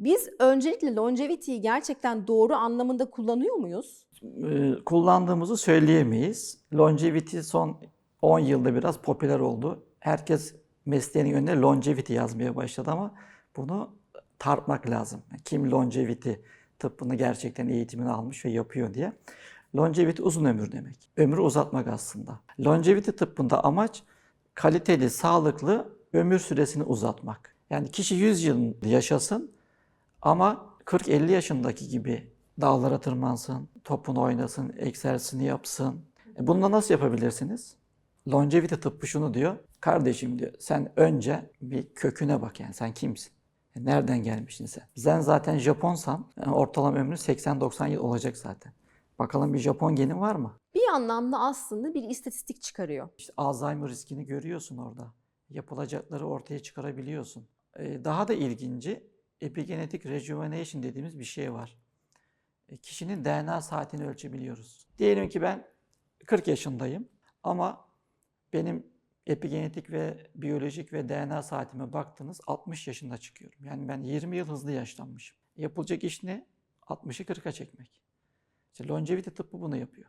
Biz öncelikle longevity'yi gerçekten doğru anlamında kullanıyor muyuz? e, kullandığımızı söyleyemeyiz. Longevity son 10 yılda biraz popüler oldu. Herkes mesleğinin önüne longevity yazmaya başladı ama bunu tartmak lazım. Kim longevity tıbbını gerçekten eğitimini almış ve yapıyor diye. Longevity uzun ömür demek. Ömrü uzatmak aslında. Longevity tıbbında amaç kaliteli, sağlıklı ömür süresini uzatmak. Yani kişi 100 yıl yaşasın ama 40-50 yaşındaki gibi dağlara tırmansın, topunu oynasın, egzersizini yapsın. E bunu nasıl yapabilirsiniz? Longevity tıbbı şunu diyor. Kardeşim diyor sen önce bir köküne bak yani sen kimsin? E Nereden gelmişsin sen? Sen zaten Japonsan e, ortalama ömrün 80-90 yıl olacak zaten. Bakalım bir Japon genin var mı? Bir anlamda aslında bir istatistik çıkarıyor. İşte Alzheimer riskini görüyorsun orada. Yapılacakları ortaya çıkarabiliyorsun. Ee, Daha da ilginci epigenetik rejuvenation dediğimiz bir şey var. E, Kişinin DNA saatini ölçebiliyoruz. Diyelim ki ben 40 yaşındayım ama benim epigenetik ve biyolojik ve DNA saatime baktınız 60 yaşında çıkıyorum. Yani ben 20 yıl hızlı yaşlanmışım. Yapılacak iş ne? 60'ı 40'a çekmek. İşte longevity tıbbı bunu yapıyor.